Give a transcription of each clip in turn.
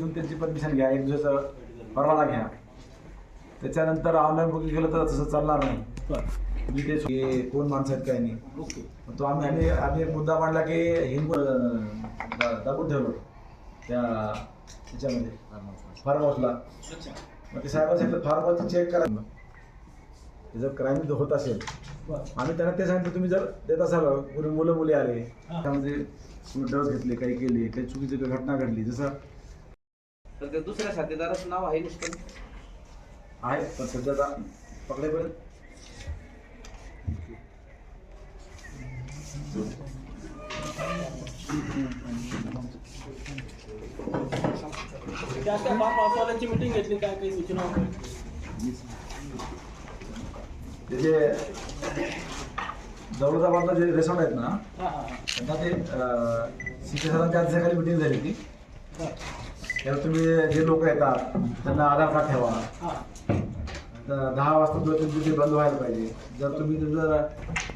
तुम्ही त्यांची परमिशन घ्या एक दिवस परवाना घ्या. त्याच्यानंतर ऑनलाईन बुकिंग केलं तर तसं चालणार नाही. तुम्ही ते हे कोण माणसं आहेत काय नाही. ओके. तो आम्ही आम्ही आम्ही एक मुद्दा मांडला की हिंग दाबून ठेवलं त्या ह्याच्यामध्ये फार्म हाऊसला मग ते साहेब सांगितलं फार्म हाऊस चेक करा. जर क्राईम होत असेल. आम्ही त्यांना ते सांगितलं तुम्ही जर देत असाल कोणी मुलं मुली आले. त्यामध्ये डस घेतले काही केले काही चुकीची घटना घडली जसं तर त्या दुसऱ्या साथीदाराचं नाव आहे नुसतं. आहे पण सध्या आता पकडेपर्यंत त्या मीटिंग घेतली काय काही सूचना वगैरे जे दौलताबादला जे रेसॉर्ट आहेत ना हां हां हां. त्यांना ते सीके सरांच्या खाली मिटिंग झाली होती. त्यावर तुम्ही जे लोक येतात त्यांना आधार कार्ड ठेवा. तर दहा वाजता तो तुमची ते बंद व्हायला पाहिजे जर तुम्ही जर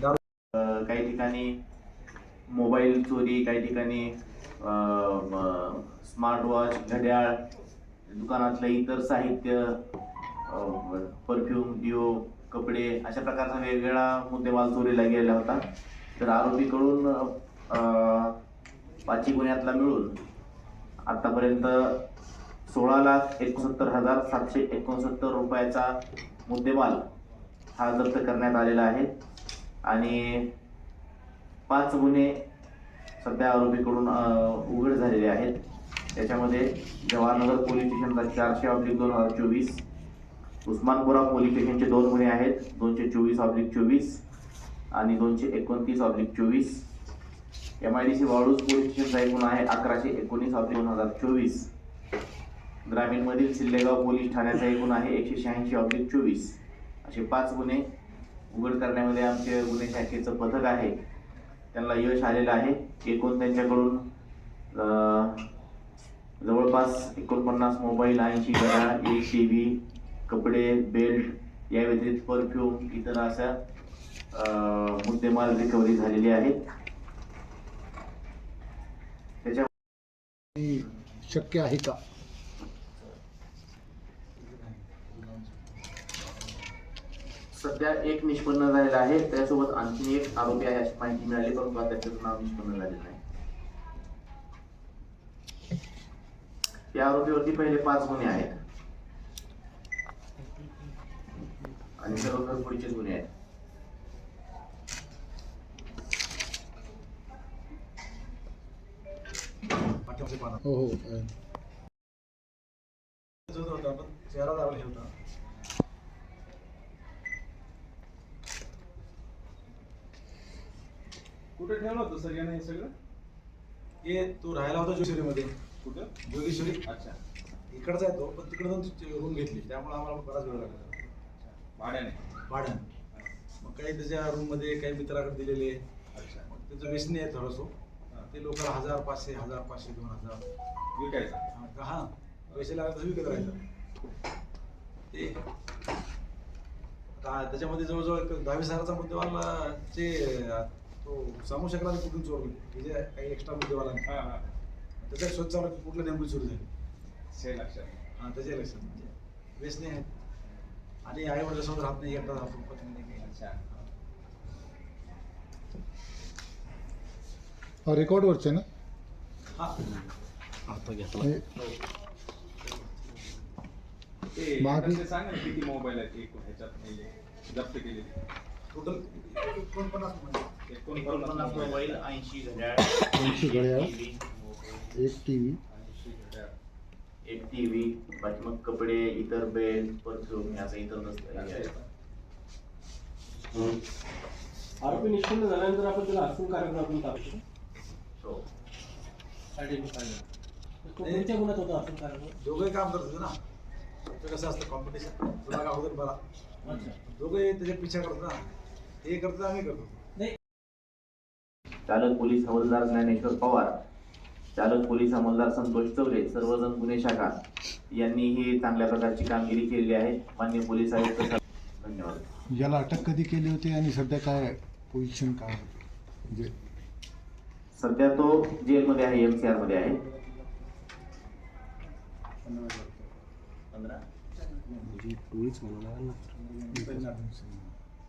दारू काही ठिकाणी मोबाईल चोरी काही ठिकाणी स्मार्ट वॉच घड्याळ दुकानातलं इतर साहित्य परफ्यूम डिओ कपडे अशा प्रकारचा वेगवेगळा मुद्देमाल चोरीला गेलेला होता. तर आरोपीकडून अ, पाचही गुन्ह्यातला मिळून आतापर्यंत सोळा लाख एकोणसत्तर हजार सातशे एकोणसत्तर रुपयाचा मुद्देमाल हा जप्त करण्यात आलेला आहे. आणि पाच गुन्हे सध्या आरोपीकडून उघड झालेले आहेत. त्याच्यामध्ये जवाहरनगर पोलीस स्टेशनचा चारशे ऑब्लिक दोन हजार चोवीस उस्मानपुरा पोलीस स्टेशनचे दोन गुन्हे आहेत दोनशे चोवीस ऑब्लिक चोवीस आणि दोनशे एकोणतीस ऑब्लिक चोवीस. M I D C Waluj police स्टेशनचा एक गुन्हा आहे अकराशे एकोणीस ऑब्लिक दोन हजार चोवीस. ग्रामीणमधील सिल्लेगाव पोलीस ठाण्याचा एक आहे एकशे शहाऐंशी ऑब्लिक चोवीस. असे पाच गुन्हे उघड करण्यामध्ये आमचे गुन्हे शाखेचं पथक आहे. त्यांना यश आलेलं आहे. एकूण त्यांच्याकडून जवळपास एकोणपन्नास मोबाईल ऐंशी घड्याळ एक टी व्ही कपडे बेल्ट या व्यतिरिक्त परफ्यूम इतर अशा मुद्देमाल रिकव्हरी झालेली आहे त्याच्या शक्य आहे का? सध्या एक निष्पन्न झालेला आहे. त्यासोबत आणखी एक आरोपी आहे अशी माहिती मिळाली परंतु त्याचं नाव निष्पन्न झालेलं नाही. या आरोपीवरती पहिले पाच गुन्हे आहेत. आणि सर्व घरफोडीचे गुन्हे आहेत. पाठीमागचे पानं. हो हो. जो होता पण चेहरा दाबला हे होता. कुठे ठेवलं होतं सर याने हे सगळं? हे तू राहायला होता जोगेश्वरीमध्ये कुठं? जोगेश्वरी अच्छा. इकडचा आहे तो पण तिकडे जाऊन रूम घेतली. त्यामुळे आम्हाला बराच वेळ लागला. भाड्याने. भाडं मग काही त्याच्या रूममध्ये काही मित्राकडे दिलेले. अच्छा. मग त्याचं व्यसनी आहे थोडंसं. ते लोकांना हजार पाचशे हजार पाचशे दोन हजार. विकायचा. हा, पैसे लागले तर विकत राहायचं. ते. आता त्याच्यामध्ये जवळजवळ एक दहावीस हजाराचा मुद्देवाला चे तो सांगू शकला नाही कुठून चोरले. हे जे काही एक्स्ट्रा मुद्देवाला. आहे. हा हा. त्याचा शोध चालू आहे की कुठलं नेमकी चोरी झाली. से लक्षात. हा त्याच्या लक्षात म्हणजे. व्यसनी आहेत आणि आई वडिलासोबत राहत नाही एकटा राहतो पत्नी नाही काही. अच्छा. रेकॉर्डवरचे ना? हा. हे. ते मागे- सांग ना किती मोबाईल आहेत एकूण ह्याच्यात म्हणजे जप्त केलेले. टोटल एकोणपन्नास एकोणपन्नास मोबाईल. ऐंशी घड्याळ ऐंशी घड्याळ. एक टी व्ही ऐंशी घड्याळ. एक टीव्ही बाकी मग कपडे इतर बेल्ट परफ्यूम हे असं इतर आहेत आरोपी निष्पन्न झाल्यानंतर आपण त्याला हसून कार्यक्रम टाकतो हो कोणत्या होता कार्यक्रम दोघंही काम करत होते ना. ते कसं असतं कॉम्पिटिशन तुला का अगोदर बरा. अच्छा. दोघंही त्याच्या पिछा करतो ना. हे करतो आम्ही करतो नाही. चालक पोलीस हवालदार ज्ञानेश्वर पवार. चालक पोलीस हवालदार संतोष चौरे सर्वजण गुन्हे शाखा. यांनी ही चांगल्या प्रकारची कामगिरी केलेली आहे. मान्य पोलीस आयुक्त धन्यवाद. याला अटक कधी केली होती आणि सध्या काय पोझिशन काय आहे? म्हणजे सध्या तो जेलमध्ये आहे एम सी आरमध्ये आहे.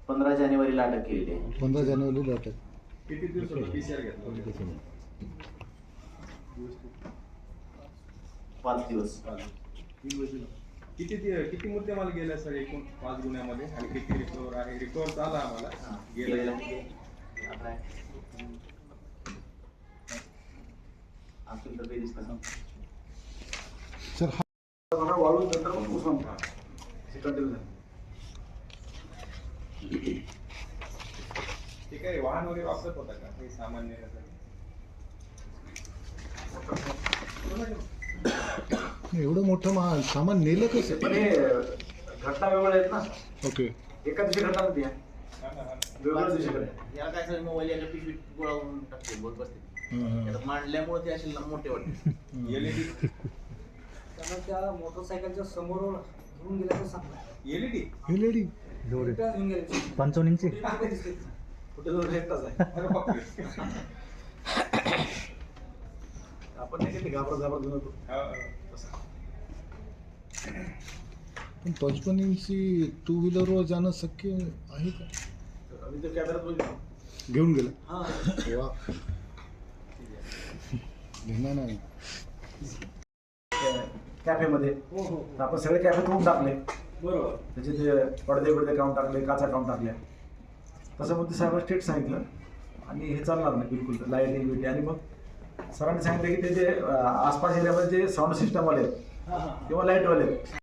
पंधरा जानेवारीला अटक केलेली आहे. पंधरा जानेवारीला अटक. किती दिवस? पाच. दिवस किती किती मुद्देमाल गेला सर एकूण पाच गुन्ह्यामध्ये? आणि किती रिकवर आहे? रिकवर झाला आम्हाला. गेला. असेल तर बेरीज. सर हा नंतर मग कंटिन्यू झालं ते काय वाहन वगैरे वापरत होता का हे एवढं मोठं मा सामान नेलं कसं पण हे घटना वेगळ्या आहेत ना ओके एका दिवशी घटना नव्हती या. हा, हा, हा. वेगळ्याच दिवशी. याला काय सगळं मोबाईल एका पिशवीत गोळा करून टाकते बोल बसते मांडल्यामुळे ते असे मोठे वाटते. LED त्यानं त्या मोटरसायकलच्या समोर घेऊन गेल्याचं सांगलं LED? हे लेडी घेऊन गेले. कुठे आहे. बापरे. आपण नाही किती घाबरत घाबरत घेऊन होतो हा, हा. पण पंचपन्न इंची टू व्हीलरवर जाणं शक्य आहे का? आम्ही ते कॅमेऱ्यात बघितलं. घेऊन गेलं. हा. घेणार नाही. कॅफेमध्ये. हो हो. तर आपण सगळे कॅफे तोडून टाकले. बरोबर. त्याचे ते पडदे बिडदे काढून टाकले काचा काढून टाकल्या. तसं मग ते साहेब स्ट्रेट सांगितलं. आणि हे चालणार नाही बिलकुल. लाईटिंग बिटी आणि मग सरांनी सांगितलं की ते जे आसपास एरियामध्ये जे साऊंड सिस्टमवाले आहेत किंवा लाईटवाले आहेत.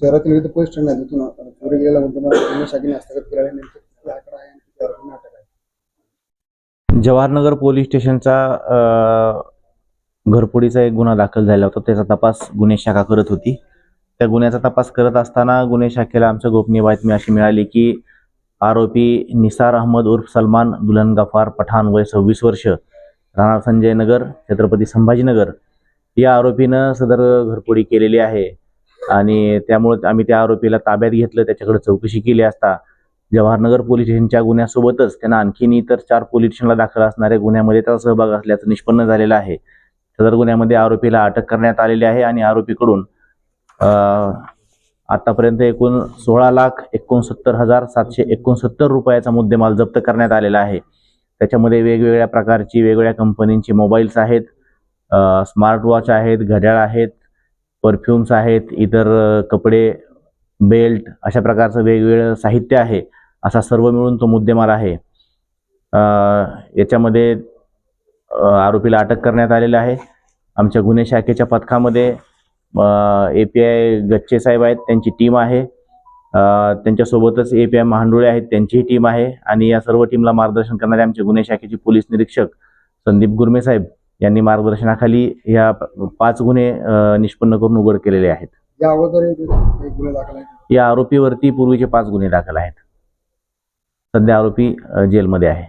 शहरातील विविध पोलीस ठाणे तिथून चोरी गेलेल्या मुद्देमाल गुन्हे शाखेने हस्तगत केलेला नेमकं किती आकडा आहे आणि किती आरोपींना अटक आहे जवाहरनगर पोलीस स्टेशनचा घरपोडीचा एक गुन्हा दाखल झाला होता. त्याचा तपास गुन्हे शाखा करत होती. त्या गुन्ह्याचा तपास करत असताना गुन्हे शाखेला आमच्या गोपनीय बातमी अशी मिळाली की आरोपी निसार अहमद उर्फ सलमान दुल्हन गफार पठाण वय सव्वीस वर्ष राहणार संजय नगर छत्रपती संभाजीनगर. या आरोपीनं सदर घरपोडी केलेली आहे आणि त्यामुळे आम्ही त्या आरोपीला ताब्यात घेतलं त्याच्याकडे चौकशी केली असता जवाहरनगर पोलीस स्टेशनच्या गुन्ह्यासोबतच त्यांना आणखीन इतर चार पोलीस स्टेशनला दाखल असणाऱ्या गुन्ह्यामध्ये त्याचा सहभाग असल्याचं निष्पन्न झालेलं आहे. सदर गुन्ह्यामध्ये आरोपीला अटक करण्यात आलेली आहे आणि आरोपीकडून आतापर्यंत एकूण सोळा लाख एकोणसत्तर हजार सातशे एकोणसत्तर रुपयाचा मुद्देमाल जप्त करण्यात आलेला आहे. त्याच्यामध्ये वेगवेगळ्या प्रकारची वेगवेगळ्या कंपनींची मोबाईल्स आहेत स्मार्ट वॉच आहेत घड्याळ आहेत परफ्युम्स आहेत इतर कपडे बेल्ट अशा प्रकारचं वेगवेगळं साहित्य आहे. असा सर्व मिळून तो मुद्देमाल आहे. याच्यामध्ये आरोपीला अटक करण्यात आलेलं आहे. आमच्या गुन्हे शाखेच्या पथकामध्ये ए पी आय गच्चे साहेब आहेत त्यांची टीम आहे. त्यांच्यासोबतच ए पी आय महांडुळे आहेत त्यांचीही टीम आहे. आणि या सर्व टीमला मार्गदर्शन करणारे आमचे गुन्हे शाखेचे पोलीस निरीक्षक संदीप गुरमे साहेब यांनी मार्गदर्शनाखाली या पाच गुन्हे निष्पन्न करून उघड केलेले आहेत. या आरोपीवरती पूर्वीचे पाच गुन्हे दाखल आहेत. सध्या आरोपी जेलमध्ये आहे.